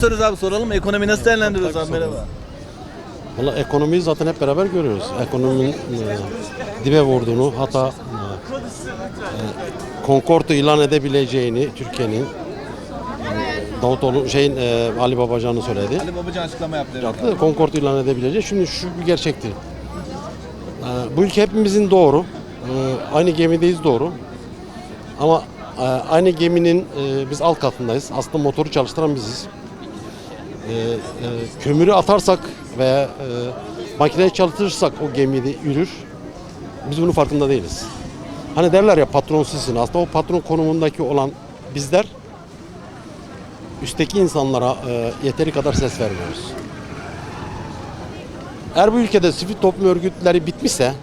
Soruyoruz abi soralım. Ekonomi nasıl değerlendiriyoruz abi merhaba. Valla ekonomiyi zaten hep beraber görüyoruz. Ekonominin e, dibe vurduğunu, hatta e, Concord'u ilan edebileceğini Türkiye'nin e, Davutoğlu şeyin e, Ali Babacan'ı söyledi. Ali Babacan açıklama yaptı. Yaptı. Concord'u ilan edebileceği. Şimdi şu bir gerçekti. E, bu ülke hepimizin doğru. E, aynı gemideyiz doğru. Ama e, aynı geminin e, biz alt katındayız. Aslında motoru çalıştıran biziz. E, e, kömürü atarsak veya e, makineyi çalıştırırsak o gemide yürür. Biz bunun farkında değiliz. Hani derler ya patron sizsin. Aslında o patron konumundaki olan bizler üstteki insanlara e, yeteri kadar ses vermiyoruz. Eğer bu ülkede sivil toplum örgütleri bitmişse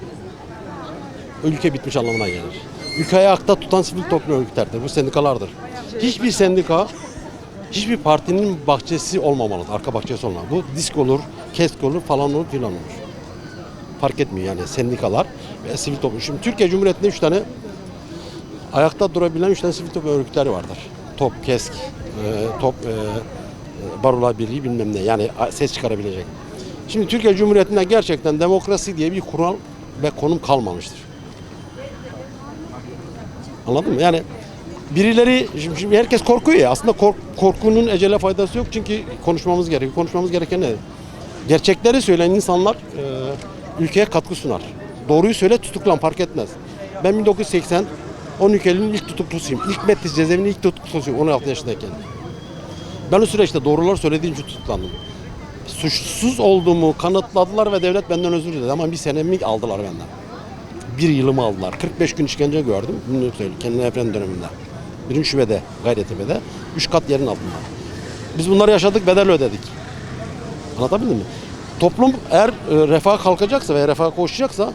ülke bitmiş anlamına gelir. Ülkeyi ayakta tutan sivil toplum örgütlerdir. Bu sendikalardır. Hiçbir sendika hiçbir partinin bahçesi olmamalıdır. Arka bahçesi olmamalı. Bu disk olur, kesk olur, falan olur, filan olur. Fark etmiyor yani sendikalar ve sivil toplum. Şimdi Türkiye Cumhuriyeti'nde üç tane ayakta durabilen üç tane sivil toplum örgütleri vardır. Top, kesk, e, top, e, e, barolar birliği bilmem ne. Yani ses çıkarabilecek. Şimdi Türkiye Cumhuriyeti'nde gerçekten demokrasi diye bir kural ve konum kalmamıştır. Anladın mı? Yani birileri şimdi, herkes korkuyor ya. Aslında kork- korkunun ecele faydası yok çünkü konuşmamız gerekiyor. Konuşmamız gereken ne? Gerçekleri söyleyen insanlar e, ülkeye katkı sunar. Doğruyu söyle tutuklan fark etmez. Ben 1980 12 Eylül'ün ilk tutuklusuyum. İlk Metlis cezaevinin ilk tutuklusuyum 16 yaşındayken. Ben o süreçte doğrular söylediğim için tutuklandım. Suçsuz olduğumu kanıtladılar ve devlet benden özür diledi ama bir senemi aldılar benden. Bir yılımı aldılar. 45 gün işkence gördüm. Bunu söyleyeyim. Kendine efendim döneminde. Birinci şubede, Gayrettepe'de. Üç kat yerin altında. Biz bunları yaşadık, bedel ödedik. Anlatabildim mi? Toplum eğer e, refaha kalkacaksa veya refaha koşacaksa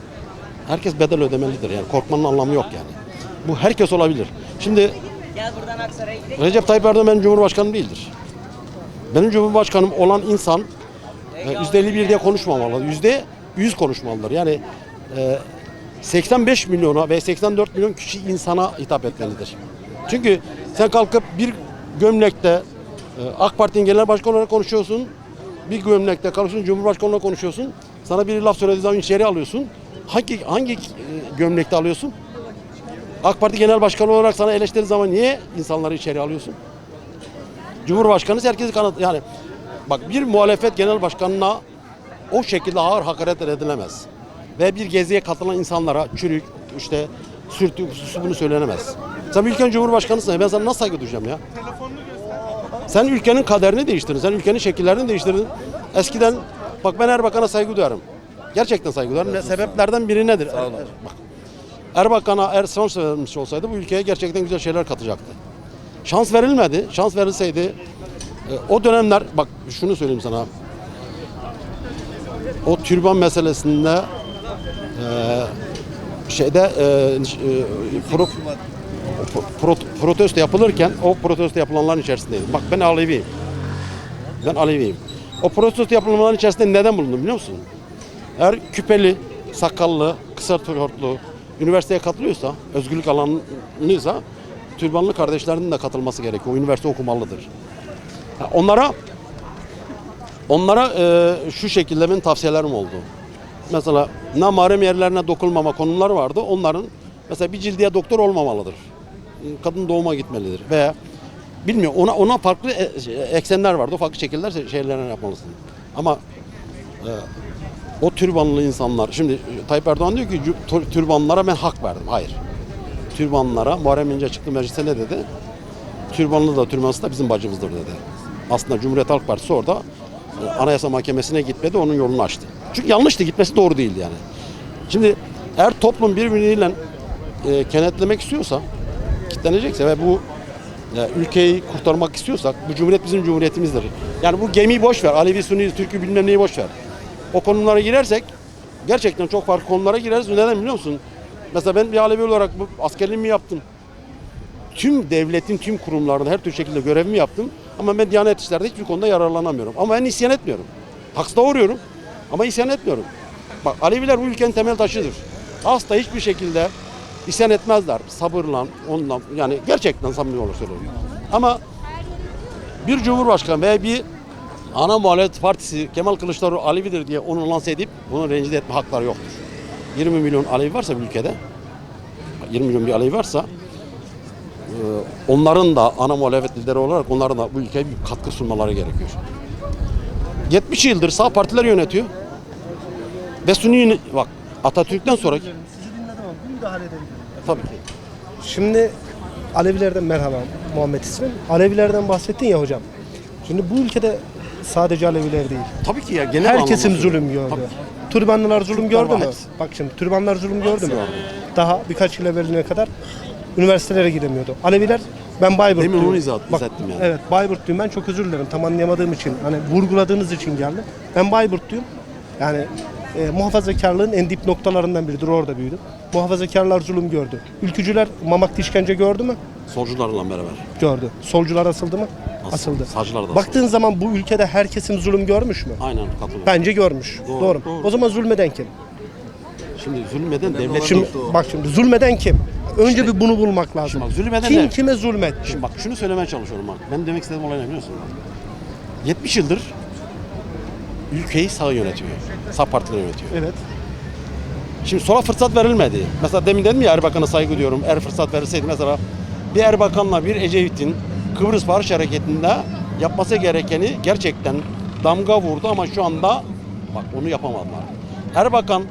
herkes bedel ödemelidir. Yani korkmanın anlamı yok yani. Bu herkes olabilir. Şimdi. Recep Tayyip Erdoğan benim Cumhurbaşkanım değildir. Benim Cumhurbaşkanım olan insan e, yüzde 51 diye konuşmamalı. Yüzde 100 konuşmalıdır. Yani e, 85 milyona ve 84 milyon kişi insana hitap etmelidir. Çünkü sen kalkıp bir gömlekte e, AK Parti'nin genel başkanı olarak konuşuyorsun. Bir gömlekte kalkıyorsun Cumhurbaşkanı olarak konuşuyorsun. Sana biri laf söylediği zaman içeri alıyorsun. Hangi hangi e, gömlekte alıyorsun? AK Parti Genel Başkanı olarak sana eleştirdiği zaman niye insanları içeri alıyorsun? Cumhurbaşkanı herkesi kanıt yani bak bir muhalefet genel başkanına o şekilde ağır hakaret edilemez. Ve bir geziye katılan insanlara çürük işte hususu bunu söylenemez. Sen bir ülkenin cumhurbaşkanısın. Ben sana nasıl saygı duyacağım ya? Sen ülkenin kaderini değiştirdin. Sen ülkenin şekillerini değiştirdin. Eskiden bak ben Erbakan'a saygı duyarım. Gerçekten saygı duyarım. Ne- Sebeplerden biri nedir? Bak, Erbakan'a eğer şans verilmiş olsaydı bu ülkeye gerçekten güzel şeyler katacaktı. Şans verilmedi. Şans verilseydi e, o dönemler bak şunu söyleyeyim sana. O türban meselesinde e, şeyde e, e, pro- pro- protesto yapılırken o protesto yapılanların içerisindeydim. Bak ben Aleviyim. Ben Aleviyim. O protesto yapılanların içerisinde neden bulundum biliyor musun? Eğer küpeli, sakallı, kısa tişörtlü üniversiteye katılıyorsa, özgürlük alanıysa türbanlı kardeşlerinin de katılması gerekiyor. O üniversite okumalıdır. Onlara onlara e, şu şekilde benim tavsiyelerim oldu. Mesela namarem yerlerine dokunmama konuları vardı. Onların mesela bir cildiye doktor olmamalıdır. Kadın doğuma gitmelidir veya bilmiyorum ona ona farklı e- eksenler vardı. Farklı şekiller şeylerine yapmalısın. Ama e, o türbanlı insanlar şimdi Tayyip Erdoğan diyor ki "Tür- türbanlara ben hak verdim. Hayır. Türbanlara Muharrem İnce çıktı meclise ne dedi? Türbanlı da türbansız da bizim bacımızdır dedi. Aslında Cumhuriyet Halk Partisi orada e, Anayasa Mahkemesi'ne gitmedi, onun yolunu açtı. Çünkü yanlıştı, gitmesi doğru değildi yani. Şimdi eğer toplum birbiriyle e, kenetlemek istiyorsa, kitlenecekse ve bu e, ülkeyi kurtarmak istiyorsak, bu cumhuriyet bizim cumhuriyetimizdir. Yani bu gemiyi boş ver, Alevi, Sunni, Türk'ü bilmem neyi boş ver. O konulara girersek, gerçekten çok farklı konulara gireriz. Neden biliyor musun? Mesela ben bir Alevi olarak bu askerliğimi yaptım tüm devletin tüm kurumlarında her türlü şekilde görevimi yaptım. Ama ben Diyanet İşleri'de hiçbir konuda yararlanamıyorum. Ama ben isyan etmiyorum. Haksıza uğruyorum ama isyan etmiyorum. Bak Aleviler bu ülkenin temel taşıdır. Asla hiçbir şekilde isyan etmezler. Sabırla, ondan yani gerçekten samimi olarak söylüyorum. Ama bir cumhurbaşkanı veya bir ana muhalefet partisi Kemal Kılıçdaroğlu Alevidir diye onu lanse edip onu rencide etme hakları yoktur. 20 milyon Alevi varsa bir ülkede 20 milyon bir Alevi varsa e, onların da ana muhalefet lideri olarak onların da bu ülkeye bir katkı sunmaları gerekiyor. 70 yıldır sağ partiler yönetiyor. Ve Sunni bak Atatürk'ten sonra Sizi dinledim ama bir müdahale edebilirim. tabii ki Şimdi Alevilerden merhaba Muhammed ismim. Alevilerden bahsettin ya hocam. Şimdi bu ülkede sadece Aleviler değil. tabii ki ya genel Herkesin anlamda zulüm gördü. Tabii. Türbanlılar zulüm Türkler gördü var, mü? hepsi. Bak şimdi türbanlar zulüm gördü mü? Daha birkaç yıl evveline kadar üniversitelere giremiyordu. Aleviler ben Bayburtluyum. Demin onu izah- Bak, izah ettim yani. Evet Bayburtluyum ben çok özür dilerim tam anlayamadığım için hani vurguladığınız için geldim. Ben Bayburtluyum. Yani e, muhafazakarlığın en dip noktalarından biridir orada büyüdüm. Muhafazakarlar zulüm gördü. Ülkücüler mamakta işkence gördü mü? Solcularla beraber. Gördü. Solcular asıldı mı? Asıldı. Asıldı. Sağcılar da Baktığın zaman bu ülkede herkesin zulüm görmüş mü? Aynen katılıyorum. Bence görmüş. Doğru, Doğru. doğru. O zaman zulmeden kim? Şimdi zulmeden devlet Şimdi değil. bak şimdi zulmeden kim? Önce bir bunu bulmak lazım. Bak, zulmeden kim ne? kime zulmetti? Şimdi bak şunu söylemeye çalışıyorum bak. Ben demek istediğim olay ne biliyor musun? 70 yıldır ülkeyi sağ yönetiyor. Sağ partiler yönetiyor. Evet. Şimdi sola fırsat verilmedi. Mesela demin dedim ya Erbakan'a saygı duyuyorum. Eğer fırsat verilseydi mesela bir Erbakan'la bir Ecevit'in Kıbrıs Barış Hareketi'nde yapması gerekeni gerçekten damga vurdu ama şu anda bak onu yapamadılar. Erbakan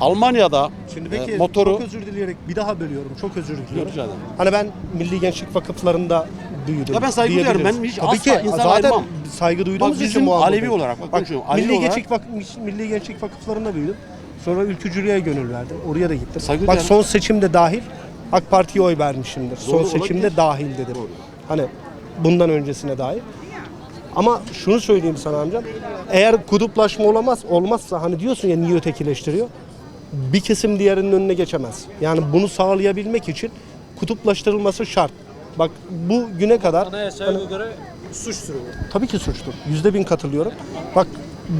Almanya'da Şimdi e, peki motoru çok özür dileyerek bir daha bölüyorum. Çok özür diliyorum. Rica ederim. Hani ben Milli Gençlik Vakıflarında büyüdüm. Ya ben saygı duyarım. diyebiliriz. Ben hiç Tabii asla ki insan zaten ayırmam. saygı duyduğumuz Bak için bizim muhabbet Alevi olarak, bak konuşuyorum, Alevi Milli olarak- Gençlik Vak Milli Gençlik Vakıflarında büyüdüm. Sonra ülkücülüğe gönül verdim. Oraya da gittim. Saygı bak duyarım. son seçimde dahil AK Parti'ye oy vermişimdir. son Doğru, seçimde olabilir. dahil dedim. Hani bundan öncesine dair. Ama şunu söyleyeyim sana amcam. Eğer kutuplaşma olamaz olmazsa hani diyorsun ya niye ötekileştiriyor? Bir kesim diğerinin önüne geçemez. Yani bunu sağlayabilmek için kutuplaştırılması şart. Bak bu güne kadar Anayasaya hani- göre suç türü bu. tabii ki suçtur. Yüzde bin katılıyorum. Bak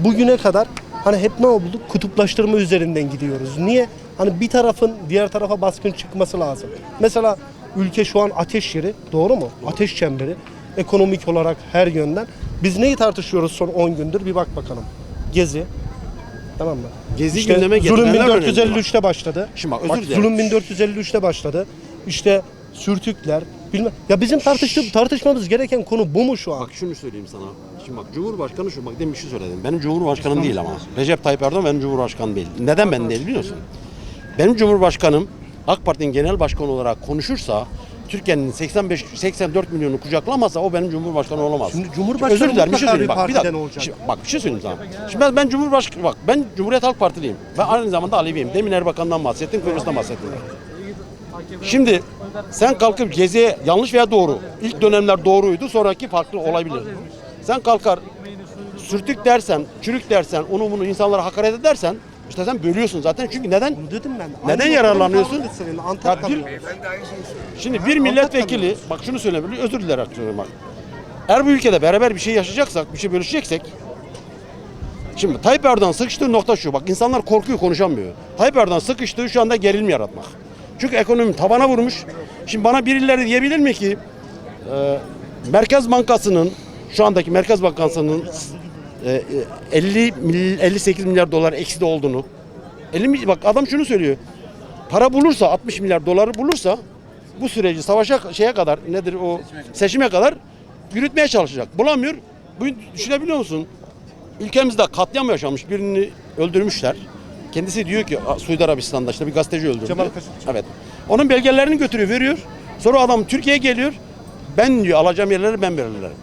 bugüne kadar hani hep ne oldu? Kutuplaştırma üzerinden gidiyoruz. Niye? Hani bir tarafın diğer tarafa baskın çıkması lazım. Mesela ülke şu an ateş yeri. Doğru mu? Ateş çemberi. Ekonomik olarak her yönden. Biz neyi tartışıyoruz son 10 gündür? Bir bak bakalım. Gezi. Tamam mı? Gezi gündeme Zulüm getirenler 1453'te başladı. Şimdi bak, özür dilerim. zulüm 1453'te başladı. İşte sürtükler. Bilmem. Ya bizim tartıştığım tartışmamız gereken konu bu mu şu an? Bak şunu söyleyeyim sana. Şimdi bak Cumhurbaşkanı şu bak demin bir şey söyledim. Benim Cumhurbaşkanım değil ama. Recep Tayyip Erdoğan benim Cumhurbaşkanım değil. Neden ben değil biliyor musun? Benim Cumhurbaşkanım AK Parti'nin genel başkanı olarak konuşursa Türkiye'nin 85 84 milyonu kucaklamasa o benim Cumhurbaşkanı olamaz. Şimdi Cumhurbaşkanı Özür dilerim bir şey söyleyeyim. Bak, bir dakika. olacak. Şimdi, bak bir şey söyleyeyim sana. Şimdi ben, ben Cumhurbaşkanı bak ben Cumhuriyet Halk Partiliyim. Ben aynı zamanda Aleviyim. Demin Erbakan'dan bahsettin, Kıbrıs'tan bahsettin. Şimdi sen kalkıp Gezi'ye yanlış veya doğru. İlk dönemler doğruydu, sonraki farklı olabilir. Sen kalkar sürtük dersen, çürük dersen, onu bunu insanlara hakaret edersen işte sen bölüyorsun zaten. Çünkü neden? Bunu dedim ben. Neden Aynı yararlanıyorsun? noktada seninle, Ya Antakya'da. bir- Şimdi bir milletvekili, bak şunu söyleyebilirim, özür dilerim bak. Eğer bu ülkede beraber bir şey yaşayacaksak, bir şey bölüşeceksek Şimdi Tayyip Erdoğan sıkıştığı nokta şu. Bak insanlar korkuyor konuşamıyor. Tayyip Erdoğan sıkıştığı şu anda gerilim yaratmak. Çünkü ekonomi tabana vurmuş. Şimdi bana birileri diyebilir mi ki e, Merkez Bankası'nın şu andaki Merkez Bankası'nın 50 mil- 58 milyar dolar ekside olduğunu 50 mi- bak adam şunu söylüyor. Para bulursa 60 milyar doları bulursa bu süreci savaşa şeye kadar nedir o seçime kadar yürütmeye çalışacak. Bulamıyor. Bu düşünebiliyor musun? Ülkemizde katliam yaşanmış. Birini öldürmüşler. Kendisi diyor ki Suudi Arabistan'da işte bir gazeteci öldürdü. Cemal Kaşıkçı. Evet. Onun belgelerini götürüyor, veriyor. Sonra adam Türkiye'ye geliyor. Ben diyor alacağım yerleri ben belirlerim.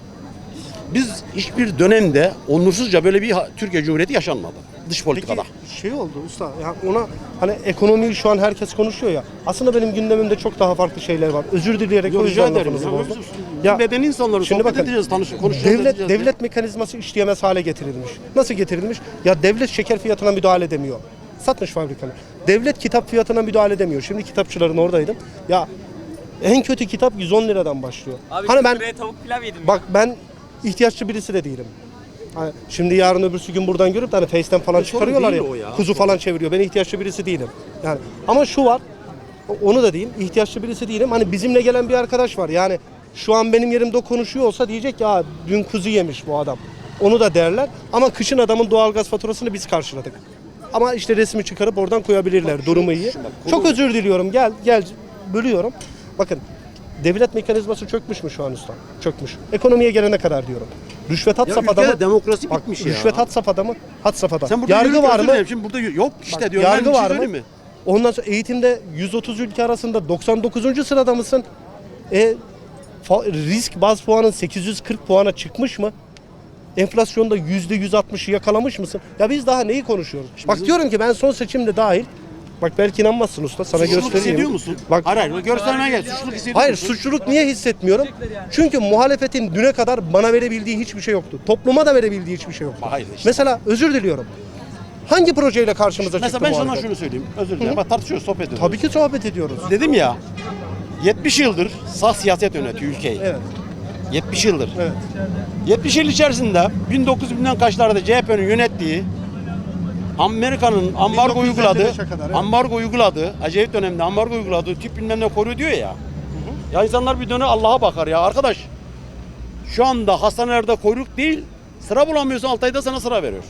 Biz hiçbir dönemde onursuzca böyle bir Türkiye Cumhuriyeti yaşanmadı. Dış politikada. Peki şey oldu usta ya ona hani ekonomiyi şu an herkes konuşuyor ya. Aslında benim gündemimde çok daha farklı şeyler var. Özür dileyerek Yok, o yüzden lafınızı Ya, bozdum. Ya medeni insanları şimdi bakın, edeceğiz, tanış, konuşacağız. devlet edeceğiz devlet mekanizması işleyemez hale getirilmiş. Nasıl getirilmiş? Ya devlet şeker fiyatına müdahale edemiyor. Satmış fabrikanı. Devlet kitap fiyatına müdahale edemiyor. Şimdi kitapçıların oradaydım. Ya en kötü kitap 110 liradan başlıyor. Abi hani ben tavuk pilav yedim. Bak ben ihtiyaççı birisi de değilim. Hani şimdi yarın öbürsü gün buradan görüp de hani Face'ten falan sorun çıkarıyorlar değil ya, o ya. Kuzu falan çeviriyor. Ben ihtiyaççı birisi değilim. Yani ama şu var. Onu da diyeyim. ihtiyaççı birisi değilim. Hani bizimle gelen bir arkadaş var. Yani şu an benim yerimde konuşuyor olsa diyecek ya dün kuzu yemiş bu adam. Onu da derler ama kışın adamın doğalgaz faturasını biz karşıladık. Ama işte resmi çıkarıp oradan koyabilirler durumu iyi. Çok özür diliyorum gel gel bölüyorum. Bakın devlet mekanizması çökmüş mü şu an usta? Çökmüş. Ekonomiye gelene kadar diyorum. Rüşvet hat Ya safhada mı? demokrasi Bak, bitmiş ya. Rüşvet hat safhada mı? Hat safhada. Sen burada Yargı var mı? Şimdi burada yok işte Bak, diyorum. Ben yargı şey var mı? mi? Ondan sonra eğitimde 130 ülke arasında 99. sırada mısın? E, risk baz puanın 840 puana çıkmış mı? Enflasyonda %160'ı yakalamış mısın? Ya biz daha neyi konuşuyoruz? Bak diyorum ki ben son seçimde dahil Bak belki inanmazsın usta sana Suçluluk göstereyim. hissediyor musun? Bak Hayır hayır göstermeye gel. Suçluluk hissediyor Hayır musun? suçluluk niye hissetmiyorum? Çünkü muhalefetin düne kadar bana verebildiği hiçbir şey yoktu. Topluma da verebildiği hiçbir şey yoktu. Hayır işte. Mesela özür diliyorum. Hangi projeyle karşımıza Mesela çıktı ben sana muhalefet? şunu söyleyeyim. Özür dilerim. Bak tartışıyoruz, sohbet ediyoruz. Tabii ki sohbet ediyoruz. Dedim ya 70 yıldır sağ siyaset yönetiyor ülkeyi. Evet. 70 yıldır. Evet. 70 yıl içerisinde 1900'den kaçlarda CHP'nin yönettiği Amerika'nın ambargo 1955'e uyguladığı, kadar, evet. ambargo uyguladığı, Ecevit döneminde ambargo uyguladığı tip bilmem ne koruyor diyor ya. Ya insanlar bir döne Allah'a bakar ya arkadaş. Şu anda hastanelerde kuyruk değil, sıra bulamıyorsun 6 ayda sana sıra veriyor.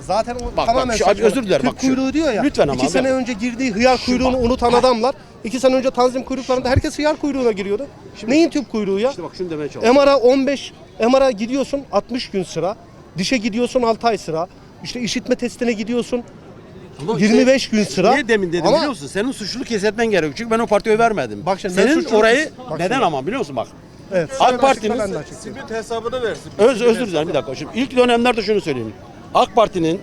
Zaten o bak, tamamen şu- saçma. özür dilerim, Türk bak şu- kuyruğu diyor ya. Lütfen ama İki abi. sene önce girdiği hıyar kuyruğunu bak. unutan adamlar. iki sene önce tanzim kuyruklarında herkes hıyar kuyruğuna giriyordu. Neyin tüp kuyruğu ya? İşte bak şunu demeye çalışıyorum. MR'a 15, MR'a gidiyorsun 60 gün sıra. Dişe gidiyorsun 6 ay sıra. İşte işitme testine gidiyorsun Ama işte 25 gün sıra. Niye demin dedim Ama- biliyor musun? Senin suçluluk hissetmen gerekiyor. Çünkü ben o partiye oy vermedim. Bak şimdi ben Senin suçluluk- orayı Bak neden şimdi. ama biliyor musun bak. Evet. AK açıkla, ben de açıklayayım. Simit hesabını versin. Öz, özür dilerim bir dakika. Şimdi ilk dönemlerde şunu söyleyeyim. AK Parti'nin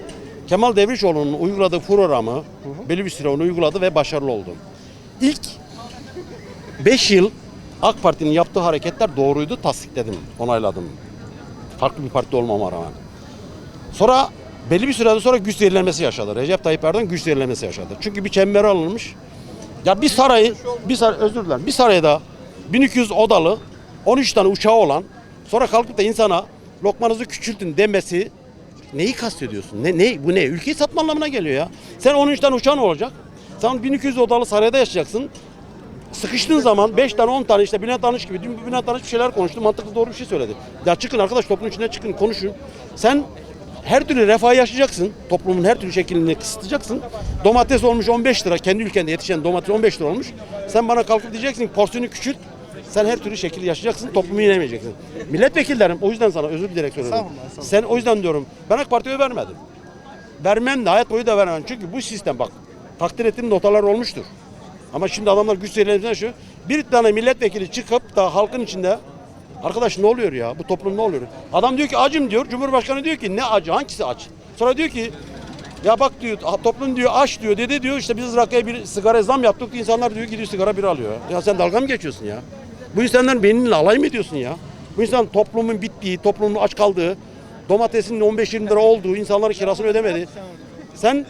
Kemal Devrişoğlu'nun uyguladığı programı belli bir süre onu uyguladı ve başarılı oldu. İlk 5 yıl AK Parti'nin yaptığı hareketler doğruydu, tasdikledim, onayladım. Farklı bir partide olmama rağmen. Sonra belli bir süreden sonra güç zehirlenmesi yaşadı. Recep Tayyip Erdoğan güç zehirlenmesi yaşadı. Çünkü bir çembere alınmış. Ya bir sarayı, bir saray, özür dilerim, bir sarayda 1200 odalı, 13 tane uçağı olan, sonra kalkıp da insana lokmanızı küçültün demesi neyi kastediyorsun? Ne, ne, bu ne? Ülkeyi satma anlamına geliyor ya. Sen 13 tane uçağın olacak. Sen 1200 odalı sarayda yaşayacaksın. Sıkıştığın zaman 5 tane 10 tane işte Bülent Arınç gibi dün Bülent Arınç bir şeyler konuştu. Mantıklı doğru bir şey söyledi. Ya çıkın arkadaş toplumun içine çıkın konuşun. Sen her türlü refah yaşayacaksın. Toplumun her türlü şeklini kısıtlayacaksın. Domates olmuş 15 lira. Kendi ülkende yetişen domates 15 lira olmuş. Sen bana kalkıp diyeceksin porsiyonu küçült. Sen her türlü şekil yaşayacaksın. Toplumu yenemeyeceksin. Milletvekillerim o yüzden sana özür dileyerek söylüyorum. Estağfurullah, estağfurullah. Sen o yüzden diyorum. Ben AK Parti'ye vermedim. Vermem de hayat boyu da vermem. Çünkü bu sistem bak takdir ettiğim notalar olmuştur. Ama şimdi adamlar güç zehirlenmesinden şu. Bir tane milletvekili çıkıp da halkın içinde arkadaş ne oluyor ya? Bu toplum ne oluyor? Adam diyor ki acım diyor. Cumhurbaşkanı diyor ki ne acı? Hangisi aç? Sonra diyor ki ya bak diyor toplum diyor aç diyor. Dede diyor işte biz rakıya bir sigara zam yaptık. İnsanlar diyor gidiyor sigara bir alıyor. Ya sen dalga mı geçiyorsun ya? Bu insanların beyninle alay mı ediyorsun ya? Bu insan toplumun bittiği, toplumun aç kaldığı, domatesin 15-20 lira olduğu, insanların kirasını ödemedi. Sen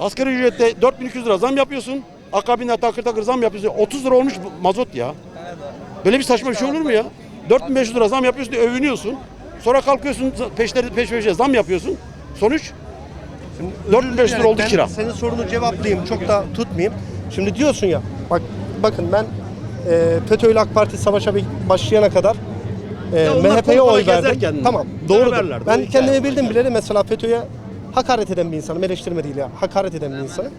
asgari ücrette 4200 lira zam yapıyorsun. Akabinde takır takır zam yapıyorsun. 30 lira olmuş mazot ya. Böyle bir saçma bir şey olur mu ya? 4500 lira zam yapıyorsun diye övünüyorsun. Sonra kalkıyorsun peşleri peş peşe zam yapıyorsun. Sonuç 4500 lira oldu Ben kira. Senin sorunu cevaplayayım. Çok da tutmayayım. Şimdi diyorsun ya. Bak bakın ben e, FETÖ ile AK Parti savaşa başlayana kadar e, MHP'ye oy verdim. Tamam. Doğrudur. beraberler, Ben doğru kendimi bildim bileli mesela FETÖ'ye hakaret eden bir insanım. Eleştirme değil ya. Hakaret eden bir insanım.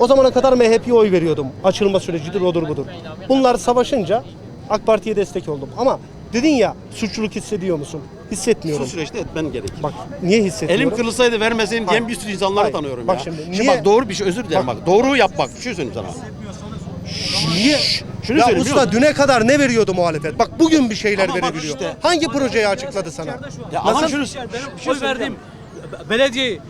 O zamana kadar MHP'ye oy veriyordum. Açılma sürecidir, odur budur. Bunlar savaşınca AK Parti'ye destek oldum. Ama dedin ya suçluluk hissediyor musun? Hissetmiyorum. Bu süreçte etmen gerekir. Bak niye hissetmiyorum? Elim kırılsaydı vermeseydim diyen bir sürü insanları Hayır. tanıyorum Bak ya. şimdi Şimdi, niye- bak doğru bir şey özür dilerim bak. Doğru yap bak bir şey söyleyeyim sana. Niye? Şunu ya söyleyeyim, biliyor usta musun? düne kadar ne veriyordu muhalefet? Bak bugün bir şeyler Ama bak verebiliyor. işte. Hangi projeyi açıkladı sana? Ya ama Nasıl? şunu Benim oy verdiğim be- belediyeyi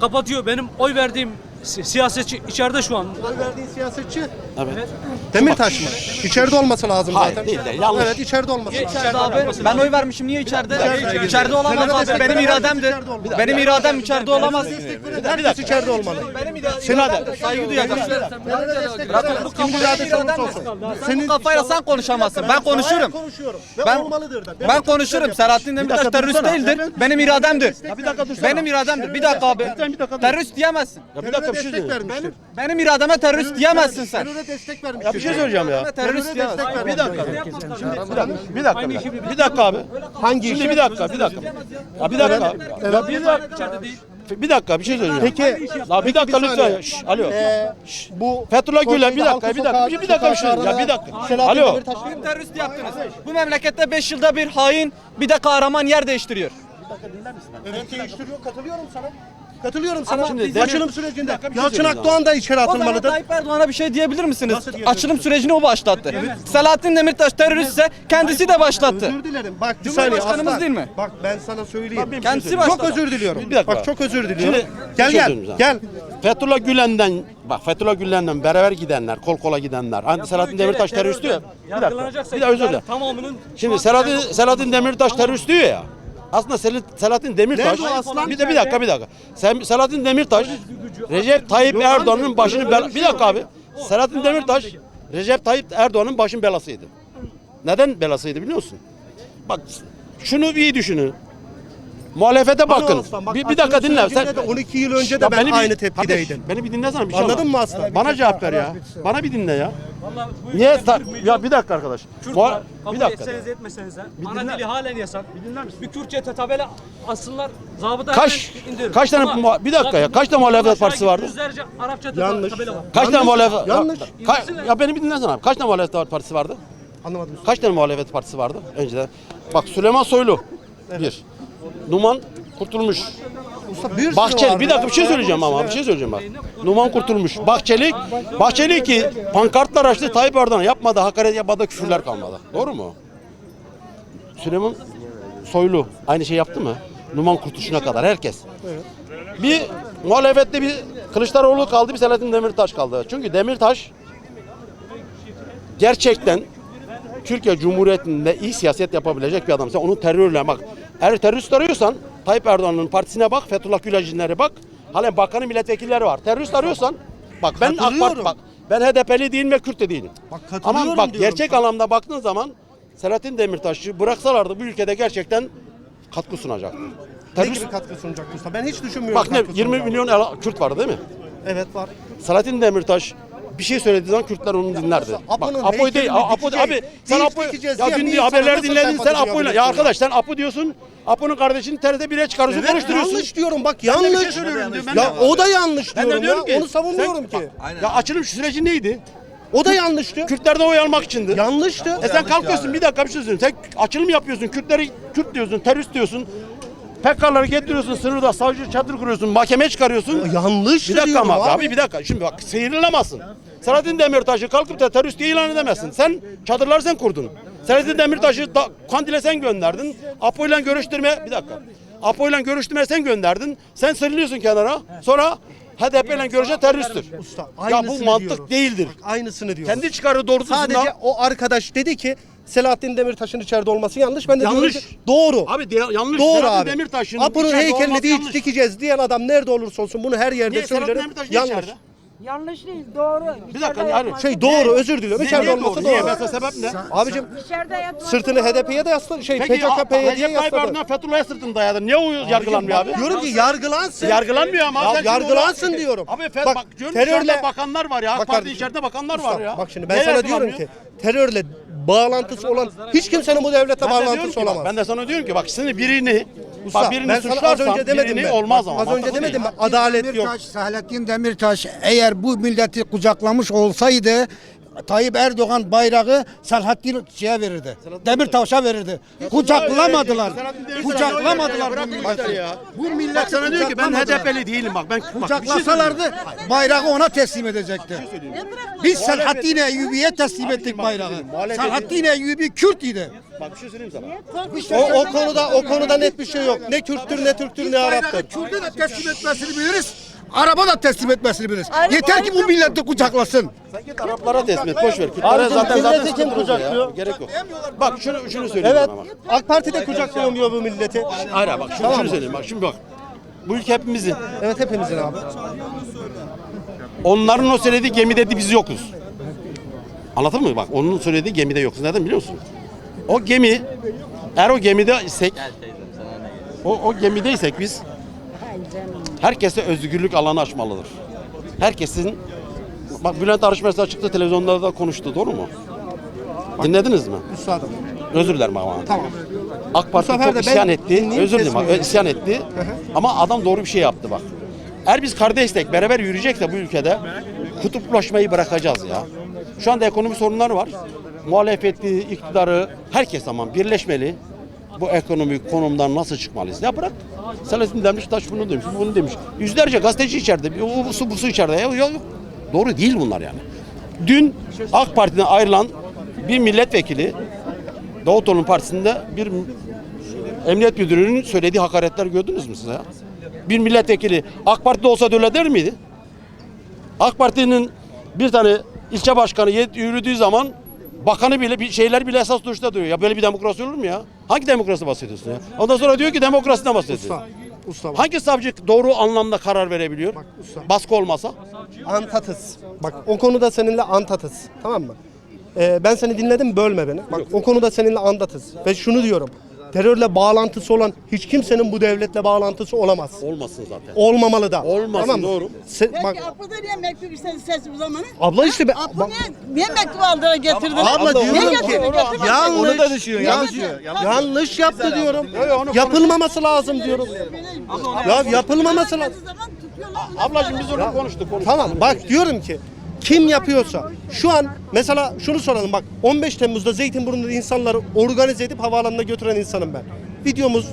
kapatıyor. Benim oy verdiğim si- siyasetçi içeride şu an. Oy verdiğin siyasetçi Evet. Demirtaş mı? İçeride olması lazım Hayır, zaten. değil de, yanlış. Evet içeride olması lazım. İçeride abi. Ben oy vermişim niye içeride? dakika. İçeride olamaz abi. destek Benim irademdir. içeride. Benim iradem içeride olamaz. Herkes içeride olmalı. Benim iradem saygı duyacaksın. Kim iradesi olursa olsun. Senin kafayla sen konuşamazsın. Ben konuşurum. konuşuyorum. Ve Ben- olmalıdır da. Ben konuşurum. Selahattin Demirtaş dakika terörist dursana. değildir. Benim irademdir. Benim irademdir. Bir dakika abi. Terörist diyemezsin. Ya bir dakika dakika bir şey destek söyleyeyim. vermiştir. Benim irademe terörist diyemezsin sen. Teröre destek vermiştir. Ya bir şey söyleyeceğim ya. Terörist diyemezsin. Bir dakika. Şimdi bir dakika. Bir dakika. Bir dakika, bir dakika abi. Hangi Şimdi bir dakika, bir dakika. Ya bir dakika. Ya bir dakika. İçeride değil. Bir dakika bir şey söyleyeceğim. Peki La bir dakika bir lütfen. ya. Şş, alo. Ee, bu Fethullah Gülen bir dakika, bir dakika, bir, bir dakika bir şey. Ya bir dakika. Alo. Kim terörist yaptınız? Bu memlekette 5 yılda bir hain bir de kahraman yer değiştiriyor. Evet değiştiriyor. Katılıyorum sana. Katılıyorum sana. Şimdi Şimdi demir- açılım sürecinde dakika, bir şey Yalçın söyleyeyim Akdoğan da içeri O zaman atılmalıdır. Tayyip Erdoğan'a bir şey diyebilir misiniz? Nasıl? Açılım sürecini o başlattı. Selahattin Demirtaş teröristse kendisi de başlattı. Özür dilerim. Bak bir saniye Cumhurbaşkanımız aslan. değil mi? Bak ben sana söyleyeyim. şey Kendisi. Çok özür diliyorum. Bir dakika. Bak çok özür diliyorum. Şimdi gel bir şey gel. söyleyeyim sana. Gel. Fethullah Gülen'den bak Fethullah Gülen'den beraber gidenler, kol kola gidenler. Hani Selahattin Demirtaş terörist diyor. ya. Bir dakika. Bir daha özür dilerim. Tamamının Şimdi Selahattin, Selahattin Demirtaş terörist diyor ya. Aslında Sel- Selahattin Demirtaş Nerede o aslan? bir de bir dakika bir dakika. Sen Selahattin Demirtaş Recep Tayyip Erdoğan'ın başını bel- bir dakika abi. Selahattin Demirtaş Recep Tayyip Erdoğan'ın başın belasıydı. Neden belasıydı biliyor musun? Bak şunu iyi düşünün. Muhalefete bakın. Aslan, bak, bir, bir dakika dinle. de 12 yıl önce de ben beni bir- aynı Kardeş, tepkideydin. beni bir dinlesene bir şey Anladın mı aslan? Bana cevap ver ya. Bana bir dinle ya. Niye? sa- Ya bir dakika arkadaş. Kürt Muha- var. bir dakika. etseniz etmeseniz de. Ana dinler- dili halen yasak. Bir dinler misin? Bir Kürtçe tabela assınlar. Zabıta Kaç- indirir. kaç tane Ama bir dakika ya, kaç tane muhalefet partisi vardı? Yüzlerce Arapça Yanlış. tabela var. Kaç tane muhalefet? yanlış. Ya beni bir dinlesene abi. Kaç tane muhalefet partisi vardı? Anlamadım. Kaç tane muhalefet partisi vardı önceden? Bak Süleyman Soylu. Bir. Numan Kurtulmuş. Usta bir Bahçeli. Bir dakika bir şey söyleyeceğim ama bir şey söyleyeceğim bak. Numan Kurtulmuş. Bahçeli. Bahçeli ki pankartlar açtı Tayyip Erdoğan yapmadı. Hakaret yapmadı. Küfürler kalmadı. Doğru mu? Süleyman Soylu aynı şey yaptı mı? Numan Kurtuluş'una kadar herkes. Bir muhalefette bir Kılıçdaroğlu kaldı, bir Selahattin Demirtaş kaldı. Çünkü Demirtaş gerçekten Türkiye Cumhuriyeti'nde iyi siyaset yapabilecek bir adam. Sen onu terörle bak. Eğer terörist arıyorsan Tayyip Erdoğan'ın partisine bak, Fethullah Gülencinlere bak. Halen bakanı milletvekilleri var. Terörist arıyorsan bak ben AK Parti bak ben HDP'li değilim ve Kürt de değilim. Bak Ama bak gerçek sana. anlamda baktığın zaman Selahattin Demirtaş'ı bıraksalardı bu ülkede gerçekten katkı sunacaktı. Ne Terörist gibi katkı sunacak usta? Ben hiç düşünmüyorum. bak ne katkı 20 sunacağını. milyon Kürt vardı değil mi? Evet var. Selahattin Demirtaş bir şey söylediği zaman Kürtler onu dinlerdi. Bak Apo'nun Apo değil, Apo dikeceğiz. abi sen Apo ya dün nasıl dinledin sen Apo'yla. Ya arkadaş sen Apo diyorsun. Apo'nun kardeşini TRT 1'e çıkarıyorsun, Evet konuşturuyorsun. yanlış diyorum bak de bir yanlış. şey söylüyorum ben ya de- o da yanlış Ben de diyorum ya. diyorum ki Onu savunmuyorum sen- ki. Ya açılım süreci neydi? O da yanlıştı. Kürtlerden oy almak içindi. Yanlıştı. E sen kalkıyorsun bir dakika bir şey söyleyeyim. Sen açılım yapıyorsun. Kürtleri Kürt diyorsun, terörist diyorsun. PKK'ları getiriyorsun sınırda savcı çadır kuruyorsun, mahkemeye çıkarıyorsun. Yanlış Bir dakika diyorum ama abi. abi. bir dakika. Şimdi bak sıyrılamazsın. Selahattin Demirtaş'ı kalkıp da terörist diye ilan edemezsin. Sen çadırları sen kurdun. Selahattin Demirtaş'ı da, Kandil'e sen gönderdin. Apo'yla görüştürme bir dakika. Apo'yla görüştürme sen gönderdin. Sen sıyrılıyorsun kenara. Sonra HDP'yle görüşe teröristtir. Usta, Ya aynısını bu mantık diyoruz. değildir. Bak, aynısını diyoruz. Kendi çıkarı doğrultusunda Sadece o arkadaş dedi ki Selahattin Demirtaş'ın içeride olması yanlış. Ben de diyorum Yanlış. ki doğru. Abi de, yanlış. Doğru Selahattin abi. Demirtaş'ın Apo'nun içeride heykelini olması değil yanlış. dikeceğiz diyen adam nerede olursa olsun bunu her yerde Niye Selahattin. Demirtaş niye Yanlış. içeride? Yanlış değil doğru. Bir dakika, yani Şey doğru özür diliyorum. İçeride Niye olması Niye? doğru. Mesela sebep ne? Abicim İçeride yatması sırtını. HDP'ye de yasladı. Şey Peki PKK, PYD'ye Recep Tayyip yasladı. Erdoğan Fethullah'a sırtını dayadı. Niye o yargılanmıyor abi? Diyorum ki yargılansın. Yargılanmıyor ama. Ya Sen şimdi yargılansın ona- diyorum. Abi Bak, bak, terörle- bakanlar var ya. AK Bak Parti kardeşim, içeride bakanlar var ya. Bak şimdi ben Niye sana diyorum yargılanmıyor? ki terörle bağlantısı olan hiç kimsenin bu devletle Ben bağlantısı ki olamaz. Ben de sana diyorum ki bak seni birini Usta, bak birini ben sana az önce demedim birini mi? olmaz ama. Az önce demedim değil. mi? Adalet yok. Demirtaş, Selahattin Demirtaş eğer bu milleti kucaklamış olsaydı Tayyip Erdoğan bayrağı Selahattin şeye verirdi. Demirtaş'a verirdi. Kucaklamadılar. Kucaklamadılar bu milleti. Bak sana diyor ki ben. HDP'li değilim bak ben şey Kucaklasalardı bayrağı ona teslim edecekti. Biz Selahattin Eyyubi'ye teslim ettik bayrağı. Selahattin Eyyubi Kürt idi. Bak bir şey söyleyeyim sana. O, o konuda o konuda net bir şey yok. Ne Kürttür ne Türktür ne Arap'tır. Kürt'ü de teslim etmesini biliriz. Araba da teslim etmesini biliriz. Yeter ki bu milleti kucaklasın. Sen git Araplara teslim et boş ver. Kürtlere Abicim, zaten milleti zaten kim sıkıntı yok ya. kucaklıyor? Gerek yok. Bak şunu şunu söyleyeyim Evet. sana bak. AK Parti de kucaklayamıyor bu milleti. Hayır bak şunu, şunu söyleyeyim bak şimdi bak. Bu ülke hepimizin. Evet hepimizin abi. Onların o söylediği gemide de biz yokuz. Anladın mı? Bak onun söylediği gemide yokuz. Neden biliyor musun? O gemi eğer o gemide isek o, o gemideysek biz herkese özgürlük alanı açmalıdır. herkesin bak Bülent Arış mesela çıktı televizyonlarda da konuştu doğru mu? Dinlediniz mi? Üstadım. Özür dilerim ama. Tamam. AK Parti çok de isyan etti. Özür dilerim. kesmiyorum. isyan etti. Ama adam doğru bir şey yaptı bak. Eğer biz kardeşsek beraber yürüyecekse bu ülkede kutuplaşmayı bırakacağız ya. Şu anda ekonomi sorunları var. Muhalefeti, iktidarı herkes ama birleşmeli. Bu ekonomik konumdan nasıl çıkmalıyız? Ya bırak. Selahattin Demirtaş bunu demiş, bunu demiş. Yüzlerce gazeteci içeride. O, bu su, bu su içeride. Ya, ya, yok. Doğru değil bunlar yani. Dün AK Parti'den ayrılan bir milletvekili Davutoğlu'nun partisinde bir emniyet müdürünün söylediği hakaretler gördünüz mü siz ya? Bir milletvekili AK Parti'de olsa da öyle der miydi? AK Parti'nin bir tane ilçe başkanı yürüdüğü zaman bakanı bile bir şeyler bile esas duruşta duruyor. Ya böyle bir demokrasi olur mu ya? Hangi demokrasi bahsediyorsun ya? Ondan sonra diyor ki demokrasiden bahsediyorsun. Usta. Usta bak. Hangi savcı doğru anlamda karar verebiliyor? usta. Baskı olmasa. Antatız. Bak o konuda seninle antatız. Tamam mı? Ee, ben seni dinledim bölme beni. Bak o konuda seninle antatız. Ve şunu diyorum. Terörle bağlantısı olan hiç kimsenin bu devletle bağlantısı olamaz. Olmasın zaten. Olmamalı da. Olmasın, Tamam mı? doğru. Se- bak Peki Apo'da niye mektup istedi ses bu zamanı? abla işte be, Apo bak- niye, niye mektup aldılar getirdiler? Abla Niye diyorum ki getirdi, getirmedi? yanlış, Onu da düşüyor, yanlış, yanlış. yanlış yaptı diyorum. Yapılmaması lazım diyorum. Ya yapılmaması lazım. Ablacığım biz onu konuştuk. konuştuk. Tamam bak diyorum ki kim yapıyorsa şu an mesela şunu soralım bak 15 Temmuz'da Zeytinburnu'nda insanları organize edip havaalanına götüren insanım ben. Videomuz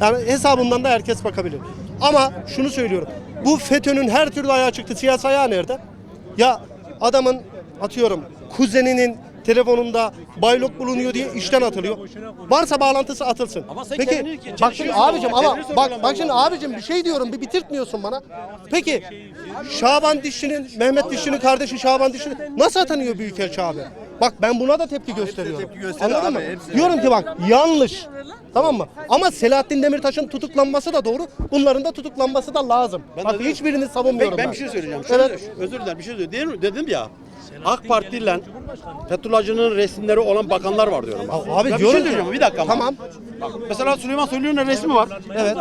yani hesabımdan da herkes bakabilir. Ama şunu söylüyorum. Bu FETÖ'nün her türlü ayağı çıktı. Siyasi ayağı nerede? Ya adamın atıyorum kuzeninin telefonunda baylok bulunuyor diye işten atılıyor. Varsa bağlantısı atılsın. Ama sen Peki kendini- bak şimdi çalışıyorsun abicim ama bak bak şimdi abicim bir şey diyorum bir bitirtmiyorsun bana. Peki Şaban Dişçi'nin Mehmet Dişçi'nin kardeşi Şaban Dişçi nasıl atanıyor Büyükelçi abi? Bak ben buna da tepki gösteriyorum. tepki gösteriyor Anladın abi, mı? hepsi. Diyorum ki bak yanlış. Tamam mı? Ama Selahattin Demirtaş'ın tutuklanması da doğru. Bunların da tutuklanması da lazım. Ben de bak diyorum- hiçbirini savunmuyorum Peki ben bir şey söyleyeceğim. Şöyle, Evet. Özür dilerim bir şey söyleyeyim. Dedim, dedim ya. AK Parti ile Fethullahçı'nın resimleri olan bakanlar var diyorum. Abi Ya bir diyorum şey ki- söyleyeceğim bir dakika. ama. Tamam. Mesela Süleyman Soylu'nun resmi var. Evet.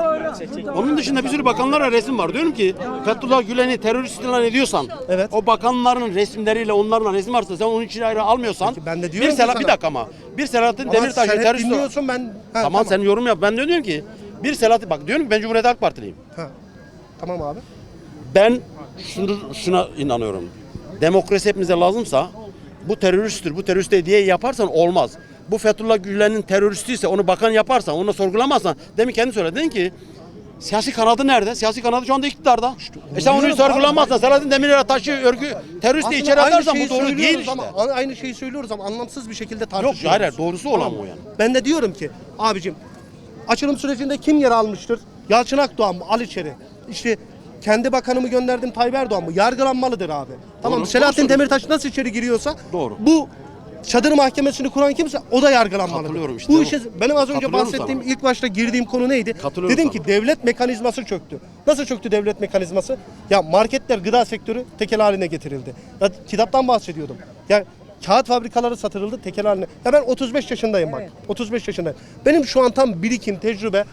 Onun dışında bir sürü bakanlara resim var. Diyorum ki Fethullah Gülen'i terörist ilan ediyorsan Evet. o bakanların resimleriyle onlarla resim varsa sen onun için ayrı almıyorsan Peki ben de diyorum bir ki Sela- sana- bir dakika ama bir Selahattin Ama Demirtaş'ı sen hep terörist dinliyorsun ben. Ha, tamam, sen yorum yap. Ben de diyorum ki bir Selahattin bak diyorum ki ben Cumhuriyet Halk Partiliyim. Ha. Tamam abi. Ben şunu, şuna inanıyorum. Demokrasi hepimize lazımsa bu teröristtir, bu terörist diye yaparsan olmaz. Bu Fethullah Gülen'in teröristiyse onu bakan yaparsan, onu sorgulamazsan demin kendi söyledin ki siyasi kanadı nerede? Siyasi kanadı şu anda iktidarda. e sen onu sorgulamazsan, Selahattin Demirtaş'ı örgü terörist diye içeri atarsan bu doğru değil işte. Ama, aynı şeyi söylüyoruz ama anlamsız bir şekilde Yok tartışıyoruz. hayır, hayır doğrusu olan Tamam. bu yani. Ben de diyorum ki abicim açılım sürecinde kim yer almıştır? Yalçın Akdoğan mı? Ali Çeri. İşte kendi bakanımı gönderdim Tayyip Erdoğan mı? Yargılanmalıdır abi. Tamam? Doğru. Selahattin Doğru Demirtaş nasıl içeri giriyorsa Doğru. bu çadır mahkemesini kuran kimse o da yargılanmalıdır. Katılıyorum işte Bu işe benim az önce bahsettiğim sana. ilk başta girdiğim konu neydi? Katılıyorum Dedim sana. ki devlet mekanizması çöktü. Nasıl çöktü devlet mekanizması? Ya marketler, gıda sektörü tekel haline getirildi. Ya kitaptan bahsediyordum. Ya kağıt fabrikaları satıldı tekel haline. Ya ben 35 yaşındayım bak. 35 yaşındayım. Benim şu an tam birikim, tecrübe,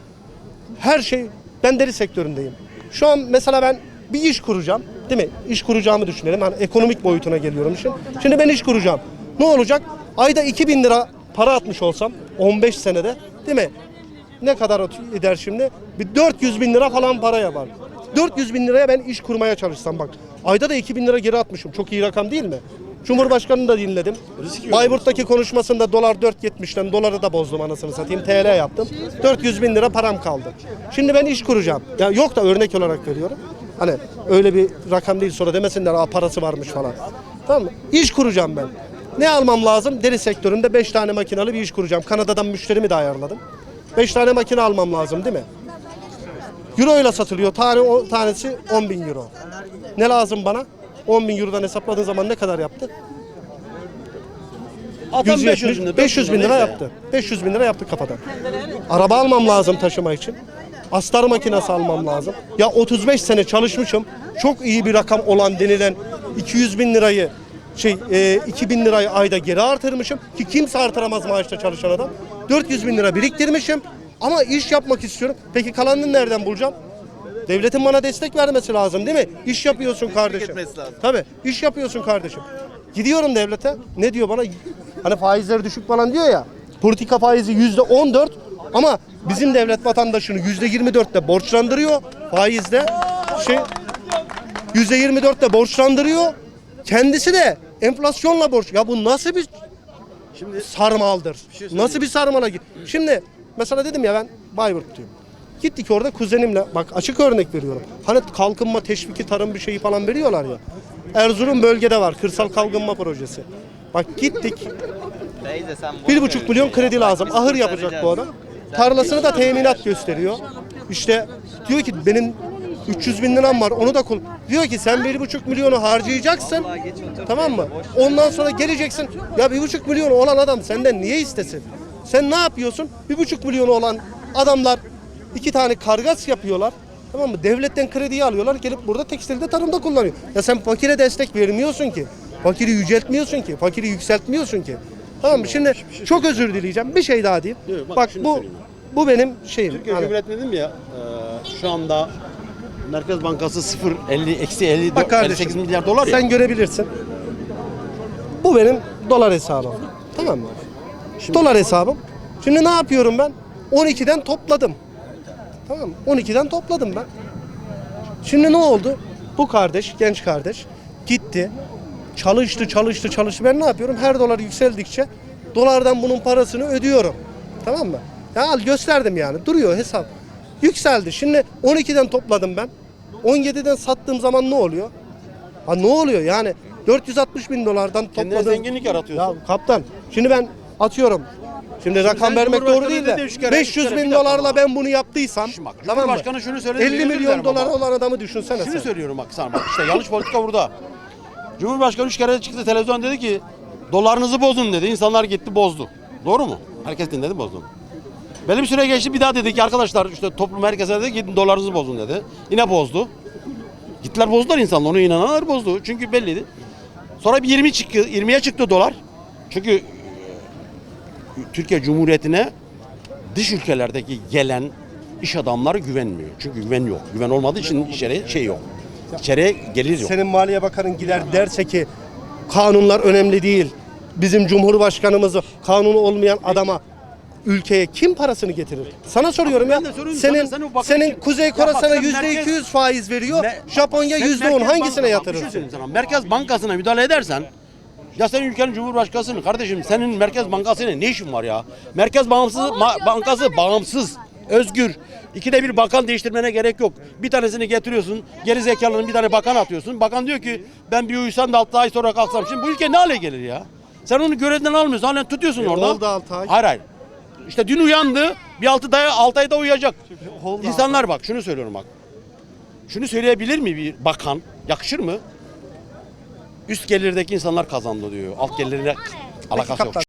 her şey ben deri sektöründeyim. Şu an mesela ben bir iş kuracağım. Değil mi? İş kuracağımı düşünelim. Hani ekonomik boyutuna geliyorum işin. Şimdi ben iş kuracağım. Ne olacak? Ayda 2000 lira para atmış olsam 15 senede değil mi? Ne kadar eder şimdi? Bir 400 bin lira falan para yapar. 400 bin liraya ben iş kurmaya çalışsam bak. Ayda da 2000 lira geri atmışım. Çok iyi rakam değil mi? Cumhurbaşkanını da dinledim. Bayburt'taki konuşmasında dolar 4.70'ten doları da bozdum anasını satayım. TL yaptım. 400 bin lira param kaldı. Şimdi ben iş kuracağım. Ya yok da örnek olarak veriyorum. Hani öyle bir rakam değil sonra demesinler Aa, parası varmış falan. Tamam mı? İş kuracağım ben. Ne almam lazım? Deri sektöründe 5 tane makinalı bir iş kuracağım. Kanada'dan müşterimi de ayarladım. 5 tane makine almam lazım değil mi? Euro ile satılıyor. Tane o tanesi 10 bin euro. Ne lazım bana? 10 bin eurodan hesapladığın zaman ne kadar yaptı? Adam 170, 500 bin lira, 500 bin lira yaptı. 500 bin lira yaptı kafadan. Araba almam lazım taşıma için. Astar makinesi almam lazım. Ya 35 sene çalışmışım. Çok iyi bir rakam olan denilen 200 bin lirayı şey e, 2000 lirayı ayda geri artırmışım ki kimse artıramaz maaşta çalışan adam. 400 bin lira biriktirmişim ama iş yapmak istiyorum. Peki kalanını nereden bulacağım? Devletin bana destek vermesi lazım değil mi? İş yapıyorsun kardeşim. Tabii iş yapıyorsun kardeşim. Gidiyorum devlete. Ne diyor bana? Hani faizleri düşük falan diyor ya. Politika faizi yüzde 14 ama bizim devlet vatandaşını yüzde 24'te borçlandırıyor faizle. Şey yüzde 24'te borçlandırıyor. Kendisi de enflasyonla borç. Ya bu nasıl bir Şimdi sarmaldır. Nasıl bir sarmala git. Şimdi mesela dedim ya ben Bayburtluyum. Gittik orada kuzenimle bak açık örnek veriyorum. Hani kalkınma teşviki tarım bir şeyi falan veriyorlar ya. Erzurum bölgede var kırsal kalkınma projesi. Bak gittik bir buçuk milyon kredi lazım. Ahır yapacak bu adam. Tarlasını da teminat gösteriyor. İşte diyor ki benim 300 bin liram var onu da kul. Diyor ki sen bir buçuk milyonu harcayacaksın. Tamam mı? Ondan sonra geleceksin. Ya bir buçuk milyonu olan adam senden niye istesin? Sen ne yapıyorsun? Bir buçuk milyonu olan adamlar iki tane kargas yapıyorlar. Tamam mı? Devletten krediyi alıyorlar. Gelip burada tekstilde tarımda kullanıyor. Ya sen fakire destek vermiyorsun ki. Fakiri yüceltmiyorsun ki. Fakiri yükseltmiyorsun ki. Tamam mı? Şimdi çok özür dileyeceğim. Bir şey daha diyeyim. Yok, bak Bak şunu bu söyleyeyim bu benim şeyim. Türkiye Hani- Cumhuriyeti dedim ya e, şu anda Merkez Bankası 0 50 eksi 50 Bak kardeşim, 58 milyar dolar ya. Sen görebilirsin. Bu benim dolar hesabım. Tamam mı? dolar hesabım. Şimdi ne yapıyorum ben? 12'den topladım. Tamam mı? 12'den topladım ben. Şimdi ne oldu? Bu kardeş, genç kardeş gitti. Çalıştı, çalıştı, çalıştı. Ben ne yapıyorum? Her dolar yükseldikçe dolardan bunun parasını ödüyorum. Tamam mı? Ya al gösterdim yani. Duruyor hesap. Yükseldi. Şimdi 12'den topladım ben. 17'den sattığım zaman ne oluyor? Ha ne oluyor yani? 460 bin dolardan Kendine topladım. zenginlik yaratıyorsun. Ya kaptan şimdi ben atıyorum. Şimdi rakam sen vermek doğru değil de üç kere, 500 üç kere, bin dolarla ben bunu yaptıysam Şimdi bak, tamam mı? Cumhurbaşkanı şunu söyledi, 50 özür milyon dolar ama. olan adamı düşünsene Şunu sen. söylüyorum bak sana bak işte yanlış politika burada. Cumhurbaşkanı üç kere çıktı televizyon dedi ki dolarınızı bozun dedi. İnsanlar gitti bozdu. Doğru mu? Herkes dinledi bozdu. Bir süre geçti bir daha dedi ki arkadaşlar işte toplum herkese dedi gidin dolarınızı bozun dedi. Yine bozdu. Gittiler bozdular insanlar onu inananlar bozdu. Çünkü belliydi. Sonra bir 20 çıktı 20'ye çıktı dolar. Çünkü e, Türkiye Cumhuriyeti'ne dış ülkelerdeki gelen iş adamları güvenmiyor. Çünkü güven yok. Güven olmadığı için içeriye şey yok. İçeriye gelir yok. Senin Maliye Bakanın gider derse ki kanunlar önemli değil. Bizim Cumhurbaşkanımızı kanunu olmayan adama ülkeye kim parasını getirir? Sana soruyorum ya. Soruyorum Senin sana, sen bakan senin? Kuzey Kore sana sen yüzde merkez- 200 faiz veriyor. Me- Japonya Sen yüzde 10 Merkez hangisine yatırır? Bir şey sana. Merkez Bankası'na müdahale edersen ya senin ülkenin cumhurbaşkanısın kardeşim senin Merkez Bankası'yla ne işin var ya? Merkez Bankası, ma- Bankası bağımsız, özgür. İkide bir bakan değiştirmene gerek yok. Bir tanesini getiriyorsun, geri zekalının bir tane bakan atıyorsun. Bakan diyor ki ben bir uyusam da 6 ay sonra kalksam. Şimdi bu ülke ne hale gelir ya? Sen onu görevden almıyorsun, halen tutuyorsun E, orada. oldu altı ay. Hayır hayır. İşte dün uyandı, bir 6 ay, 6 ayda uyuyacak. İnsanlar bak şunu söylüyorum bak. Şunu söyleyebilir mi bir bakan? Yakışır mı? Üst gelirdeki insanlar kazandı diyor. Alt gelirine alakası yok.